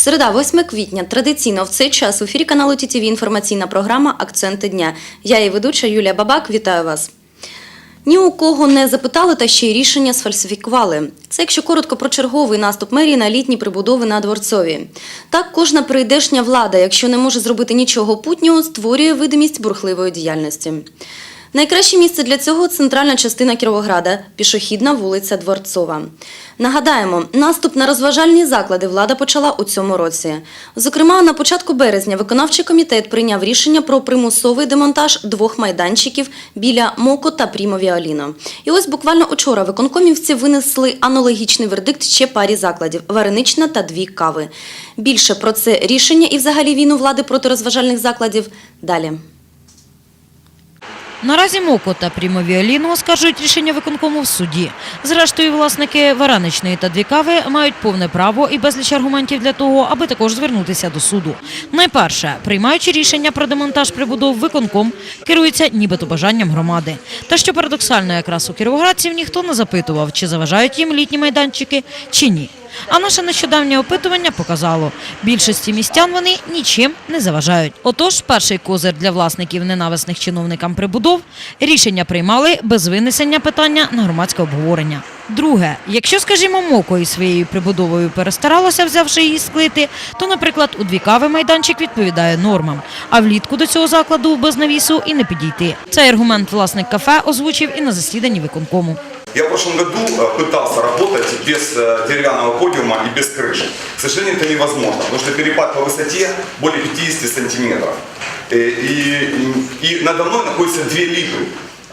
Середа, 8 квітня. Традиційно в цей час в ефірі каналу ТІТІВІ інформаційна програма Акценти дня. Я її ведуча Юлія Бабак. Вітаю вас. Ні у кого не запитали та ще й рішення сфальсифікували. Це якщо коротко про черговий наступ мерії на літні прибудови на Дворцові. Так, кожна прийдешня влада, якщо не може зробити нічого путнього, створює видимість бурхливої діяльності. Найкраще місце для цього центральна частина Кіровограда, пішохідна вулиця Дворцова. Нагадаємо, наступ на розважальні заклади влада почала у цьому році. Зокрема, на початку березня виконавчий комітет прийняв рішення про примусовий демонтаж двох майданчиків біля Моко та Прімовіаліно. І ось буквально учора виконкомівці винесли аналогічний вердикт ще парі закладів Варенична та дві кави. Більше про це рішення і взагалі війну влади проти розважальних закладів далі. Наразі МОКО та Прімовіоліно оскаржують рішення виконкому в суді. Зрештою, власники Вараничної та дві кави мають повне право і безліч аргументів для того, аби також звернутися до суду. Найперше, приймаючи рішення про демонтаж прибудов, виконком керується нібито бажанням громади. Та що парадоксально, якраз у кіровоградців ніхто не запитував, чи заважають їм літні майданчики, чи ні. А наше нещодавнє опитування показало, більшості містян вони нічим не заважають. Отож, перший козир для власників ненависних чиновникам прибудов рішення приймали без винесення питання на громадське обговорення. Друге, якщо, скажімо, моко із своєю прибудовою перестаралося, взявши її склити, то, наприклад, у дві кави майданчик відповідає нормам, а влітку до цього закладу без навісу і не підійти. Цей аргумент власник кафе озвучив і на засіданні виконкому. Я в прошлом году э, пытался работать без э, деревянного подиума и без крыши. К сожалению, это невозможно, потому что перепад по высоте более 50 сантиметров. Э, И, и, и надо мной находятся две липы,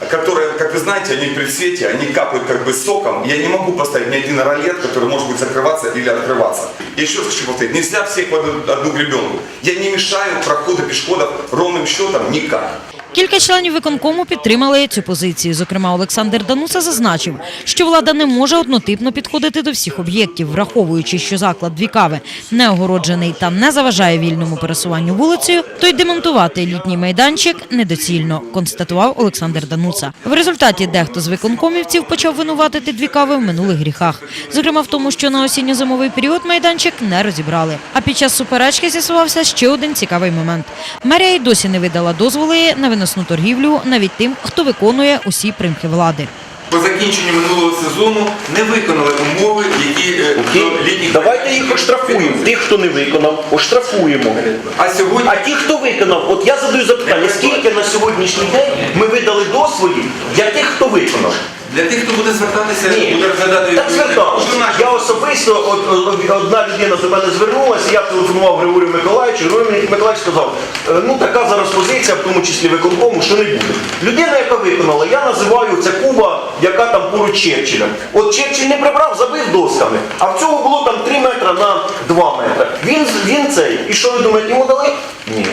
которые, как вы знаете, они при свете, они капают как бы соком. Я не могу поставить ни один ролет, который может быть закрываться или открываться. Я еще раз хочу повторить, нельзя всех под одну гребенку. Я не мешаю проходу пешеходов ровным счетом никак. Кілька членів виконкому підтримали цю позицію. Зокрема, Олександр Дануса зазначив, що влада не може однотипно підходити до всіх об'єктів, враховуючи, що заклад дві кави не огороджений та не заважає вільному пересуванню вулицею, то й демонтувати літній майданчик недоцільно, констатував Олександр Дануса. В результаті дехто з виконкомівців почав винуватити дві кави в минулих гріхах, зокрема в тому, що на осінньо-зимовий період майданчик не розібрали. А під час суперечки з'ясувався ще один цікавий момент. Мерія й досі не видала дозволи на виносну торгівлю навіть тим, хто виконує усі примхи влади. По закінченню минулого сезону не виконали умови, які е, Окей, до літніх давайте їх оштрафуємо. Тих, хто не виконав, оштрафуємо. А сьогодні А ті, хто виконав, от я задаю запитання, скільки на сьогоднішній день ми видали дозволів для тих, хто виконав? Для тих, хто буде звертатися, Ні, буде розглядати так звертався. Що наші- Я особисто, от, одна людина до мене звернулася, я телефонував Григорію Миколаївичу, Григорій Миколаївич сказав, «Е, ну така зараз позиція, в тому числі виконкому, що не буде. Людина, яка виконала, я називаю це Куба, яка там поруч Черчилля. От Черчилль не прибрав, забив досками, а в цього було там 3 метри на 2 метри. Він, він цей. І що ви думаєте, йому дали? Ні.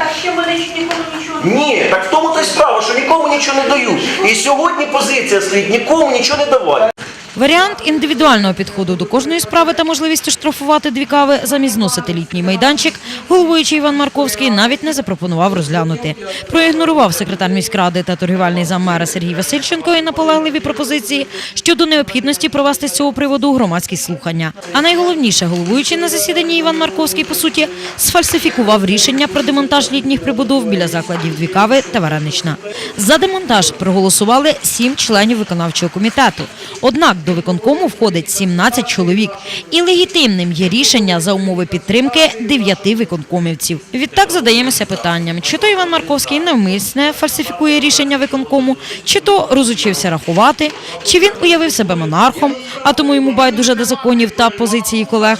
Так ще вони ж нікому нічого не Ні, так в тому то й справа, що нікому нічого не дають. І сьогодні позиція слід, нікому нічого не давати. Варіант індивідуального підходу до кожної справи та можливість оштрафувати дві кави замість зносити літній майданчик, головуючий Іван Марковський навіть не запропонував розглянути. Проігнорував секретар міськради та торгівельний заммера Сергій Васильченко і наполегливі пропозиції щодо необхідності провести з цього приводу громадські слухання. А найголовніше, головуючий на засіданні Іван Марковський, по суті, сфальсифікував рішення про демонтаж літніх прибудов біля закладів дві кави та варенична. За демонтаж проголосували сім членів виконавчого комітету. Однак до виконкому входить 17 чоловік, і легітимним є рішення за умови підтримки дев'яти виконкомівців. Відтак задаємося питанням, чи то Іван Марковський навмисне фальсифікує рішення виконкому, чи то розучився рахувати, чи він уявив себе монархом, а тому йому байдуже до законів та позиції колег.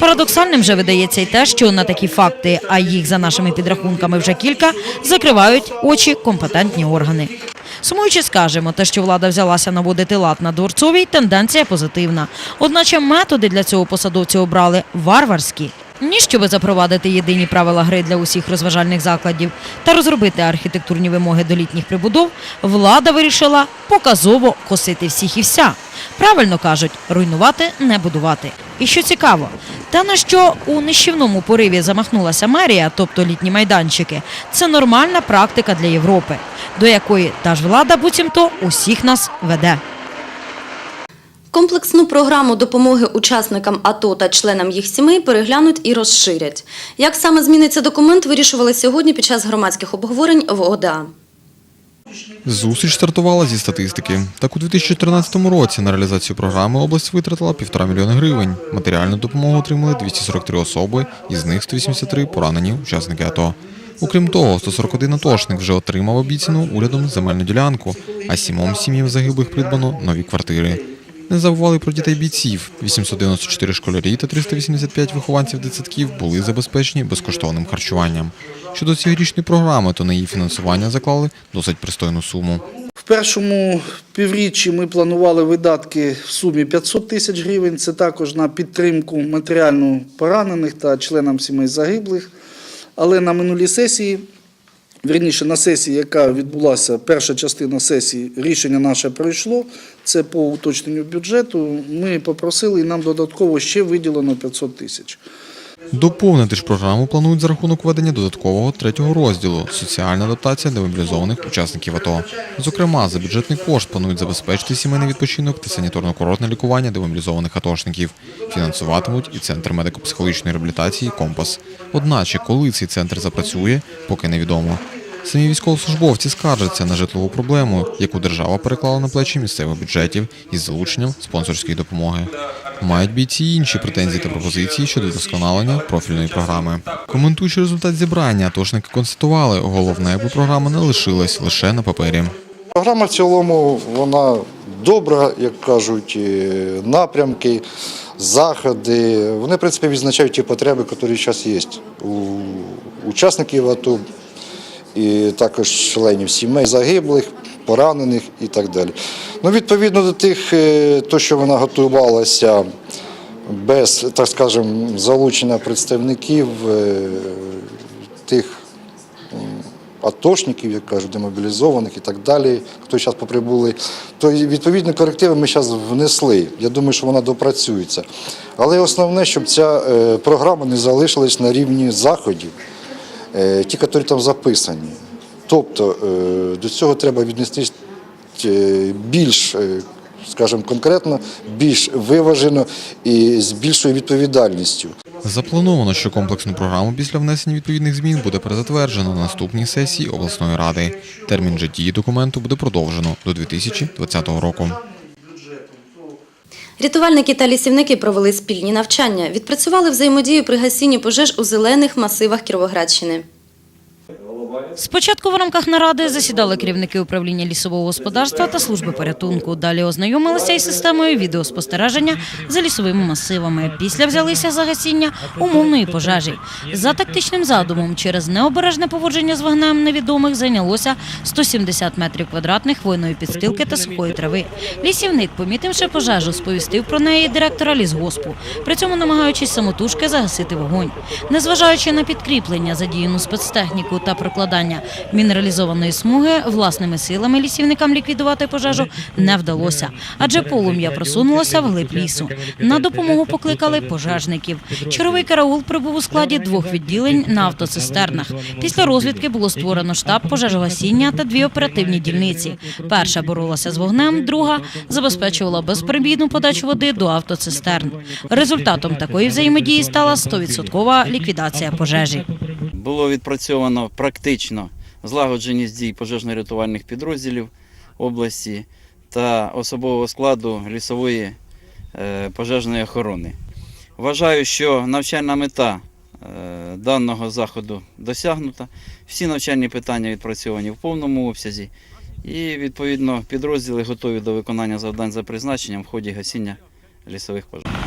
Парадоксальним же видається й те, що на такі факти, а їх за нашими підрахунками вже кілька, закривають очі компетентні органи. Сумуючи, скажемо, те, що влада взялася наводити лад на дворцовій, тенденція позитивна. Одначе методи для цього посадовці обрали варварські. Ні, щоби запровадити єдині правила гри для усіх розважальних закладів та розробити архітектурні вимоги до літніх прибудов, влада вирішила показово косити всіх і вся. Правильно кажуть, руйнувати не будувати. І що цікаво, те, на що у нищівному пориві замахнулася мерія, тобто літні майданчики, це нормальна практика для Європи, до якої та ж влада буцімто усіх нас веде. Комплексну програму допомоги учасникам АТО та членам їх сімей переглянуть і розширять. Як саме зміниться документ, вирішували сьогодні під час громадських обговорень в ОДА. Зустріч стартувала зі статистики. Так у 2013 році на реалізацію програми область витратила півтора мільйони гривень. Матеріальну допомогу отримали 243 особи, із них 183 поранені учасники АТО. Окрім того, 141 атошник вже отримав обіцяну урядом земельну ділянку, а сімом сім'ям загиблих придбано нові квартири. Не забували про дітей бійців. 894 школярі та 385 вихованців дитсадків були забезпечені безкоштовним харчуванням. Щодо цьогорічної програми, то на її фінансування заклали досить пристойну суму. В першому півріччі ми планували видатки в сумі 500 тисяч гривень. Це також на підтримку матеріальну поранених та членам сімей загиблих. Але на минулій сесії, вірніше на сесії, яка відбулася, перша частина сесії, рішення наше пройшло. Це по уточненню бюджету. Ми попросили і нам додатково ще виділено 500 тисяч. Доповнити ж програму планують за рахунок введення додаткового третього розділу соціальна адаптація демобілізованих учасників АТО. Зокрема, за бюджетний кошт планують забезпечити сімейний відпочинок та саніторно-курортне лікування демобілізованих атошників. Фінансуватимуть і центр медико-психологічної реабілітації Компас. Одначе, коли цей центр запрацює, поки невідомо. Самі військовослужбовці скаржаться на житлову проблему, яку держава переклала на плечі місцевих бюджетів із залученням спонсорської допомоги. Мають бійці інші претензії та пропозиції щодо вдосконалення профільної програми. Коментуючи результат зібрання, атошники констатували, головне, аби програма не лишилась лише на папері. Програма в цілому вона добра, як кажуть, напрямки, заходи. Вони, в принципі, відзначають ті потреби, які зараз є у учасників АТО і також членів сімей загиблих, поранених і так далі. Ну, відповідно до тих, е, то, що вона готувалася без, так скажемо, залучення представників е, тих атошників, як кажуть, демобілізованих і так далі, хто зараз поприбули, то відповідні корективи ми зараз внесли. Я думаю, що вона допрацюється. Але основне, щоб ця е, програма не залишилась на рівні заходів, ті, які там записані. Тобто е, до цього треба віднестись е, більш, е, скажімо, конкретно, більш виважено і з більшою відповідальністю. Заплановано, що комплексну програму після внесення відповідних змін буде перезатверджено на наступній сесії обласної ради. Термін же документу буде продовжено до 2020 року. Рятувальники та лісівники провели спільні навчання, відпрацювали взаємодію при гасінні пожеж у зелених масивах Кіровоградщини. Спочатку в рамках наради засідали керівники управління лісового господарства та служби порятунку. Далі ознайомилися із системою відеоспостереження за лісовими масивами. Після взялися за гасіння умовної пожежі. За тактичним задумом, через необережне поводження з вогнем невідомих зайнялося 170 метрів квадратних хвойної підстилки та сухої трави. Лісівник, помітивши пожежу, сповістив про неї директора лісгоспу, при цьому намагаючись самотужки загасити вогонь. Незважаючи на підкріплення, задіяну спецтехніку та прокладання мінералізованої смуги, власними силами лісівникам ліквідувати пожежу не вдалося, адже полум'я просунулося вглиб лісу. На допомогу покликали пожежників. Черговий караул прибув у складі двох відділень на автоцистернах. Після розвідки було створено штаб пожежогасіння та дві оперативні дільниці. Перша боролася з вогнем, друга забезпечувала безперебійну подачу води до автоцистерн. Результатом такої взаємодії стала 100% ліквідація пожежі. Було відпрацьовано практично злагодженість дій пожежно-рятувальних підрозділів області та особового складу лісової е, пожежної охорони. Вважаю, що навчальна мета е, даного заходу досягнута. Всі навчальні питання відпрацьовані в повному обсязі, і відповідно підрозділи готові до виконання завдань за призначенням в ході гасіння лісових пожеж.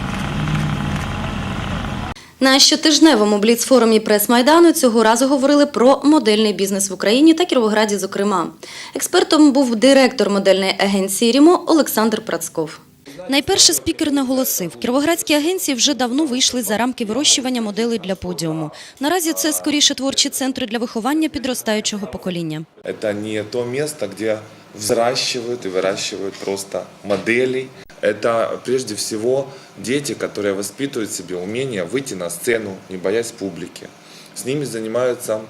На щотижневому бліц-форумі прес-майдану цього разу говорили про модельний бізнес в Україні та Кіровограді, зокрема. Експертом був директор модельної агенції Рімо Олександр Працков. Найперше спікер наголосив, кіровоградські агенції вже давно вийшли за рамки вирощування моделей для подіуму. Наразі це скоріше творчі центри для виховання підростаючого покоління. Это не то место, где взращивают и выращивают просто моделей. Это прежде всего дети, которые воспитывают в себе умение выйти на сцену, не боясь публики. С ними занимаются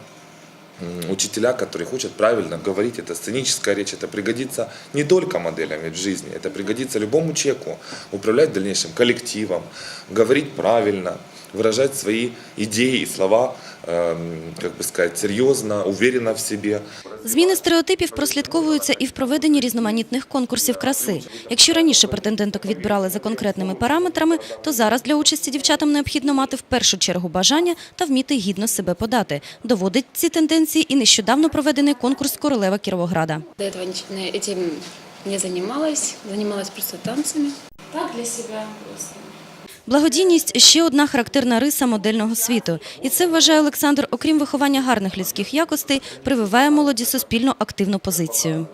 учителя, которые хотят правильно говорить, это сценическая речь, это пригодится не только моделям в жизни, это пригодится любому человеку, управлять дальнейшим коллективом, говорить правильно, выражать свои идеи и слова, эм, как бы сказать, серьезно, уверенно в себе. Зміни стереотипів прослідковуються і в проведенні різноманітних конкурсів краси. Якщо раніше претенденток відбирали за конкретними параметрами, то зараз для участі дівчатам необхідно мати в першу чергу бажання та вміти гідно себе подати. Доводить ці тенденції і нещодавно проведений конкурс Королева Кіровограда. До этого нич- не- этим не занималась, занималась просто танцами. Так, для себя просто. Благодійність ще одна характерна риса модельного світу. І це вважає Олександр, окрім виховання гарних людських якостей, прививає молоді суспільно активну позицію.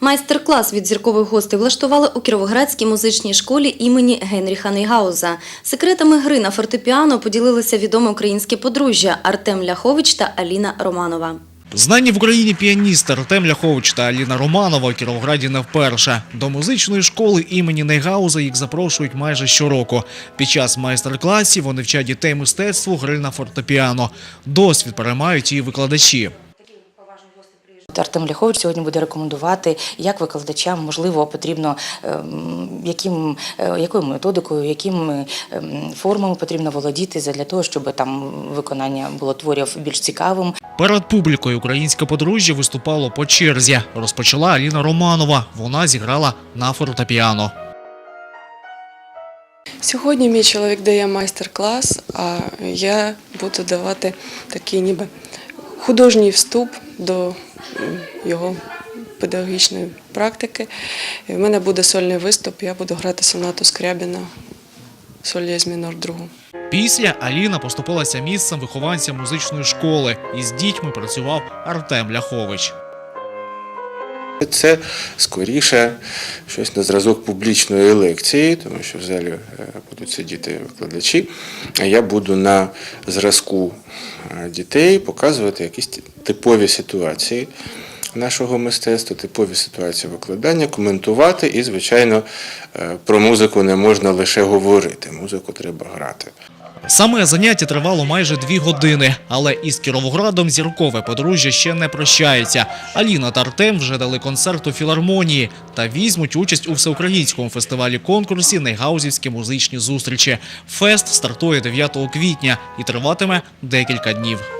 Майстер-клас від зіркових гостей влаштували у Кіровоградській музичній школі імені Генріха Нейгауза. Секретами гри на фортепіано поділилися відоме українське подружжя Артем Ляхович та Аліна Романова. Знані в Україні піаністи Артем Ляхович та Аліна Романова у Кіровграді не вперше. До музичної школи імені Нейгауза їх запрошують майже щороку. Під час майстер-класів вони вчать дітей мистецтву гри на фортепіано. Досвід переймають і викладачі. Артем Ляхович сьогодні буде рекомендувати, як викладачам можливо потрібно ем, яким, е, якою методикою, якими ем, формами потрібно володіти для того, щоб там виконання було творів більш цікавим. Перед публікою українське подружжя виступало по черзі. Розпочала Аліна Романова. Вона зіграла на фортепіано. Сьогодні мій чоловік дає майстер-клас, а я буду давати такий ніби художній вступ до його педагогічної практики. І в мене буде сольний виступ, я буду грати сонату Скрябіна соль дієз мінор другу. Після Аліна поступилася місцем вихованця музичної школи. Із дітьми працював Артем Ляхович. Це скоріше щось на зразок публічної лекції, тому що в залі е, будуть сидіти викладачі, а я буду на зразку е, дітей показувати якісь типові ситуації нашого мистецтва, типові ситуації викладання, коментувати і, звичайно, е, про музику не можна лише говорити, музику треба грати. Саме заняття тривало майже дві години, але із Кіровоградом зіркове подружжя ще не прощається. Аліна та Артем вже дали концерт у філармонії та візьмуть участь у всеукраїнському фестивалі конкурсі Нейгаузівські музичні зустрічі. Фест стартує 9 квітня і триватиме декілька днів.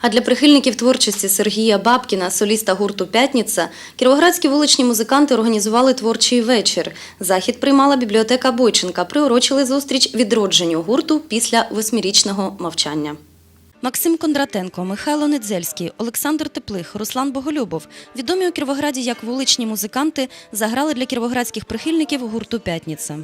А для прихильників творчості Сергія Бабкіна, соліста гурту П'ятниця, кіровоградські вуличні музиканти організували творчий вечір. Захід приймала бібліотека Бойченка. Приурочили зустріч відродженню гурту після восьмирічного мовчання. Максим Кондратенко, Михайло Недзельський, Олександр Теплих, Руслан Боголюбов, відомі у Кіровограді як вуличні музиканти, заграли для кіровоградських прихильників гурту П'ятниця.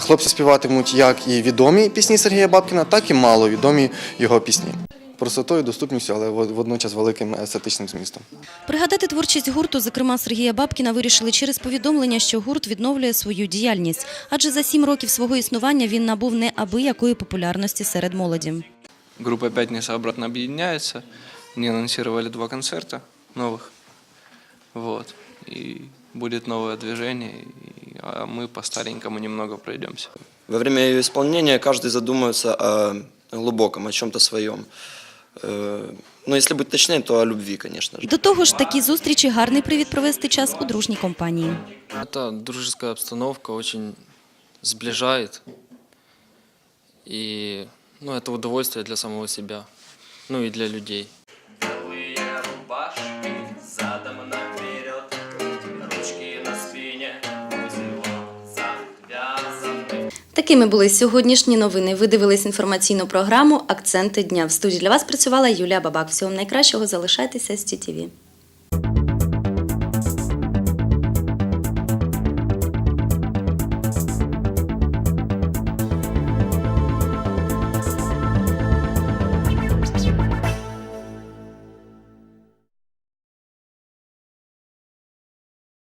Хлопці співатимуть як і відомі пісні Сергія Бабкіна, так і маловідомі його пісні. Простотою, доступністю, але водночас великим естетичним змістом. Пригадати творчість гурту, зокрема Сергія Бабкіна, вирішили через повідомлення, що гурт відновлює свою діяльність, адже за сім років свого існування він набув неабиякої популярності серед молоді. Группа «Пятница» обратно объединяется. Они анонсировали два концерта новых. Вот. И будет новое движение, и- а мы по-старенькому немного пройдемся. Во время ее исполнения каждый задумается о глубоком, о чем-то своем. Э, Ну, если быть точнее, то о любви, конечно же. До того ж, такі зустрічі гарний привід провести час у дружній компанії. Это дружеская обстановка очень сближает. И ну, это удовольствие для самого себя, ну и для людей. Такими були сьогоднішні новини. Ви дивились інформаційну програму Акценти дня. В студії для вас працювала Юлія Бабак. Всього найкращого. Залишайтеся з ТІТІВІ.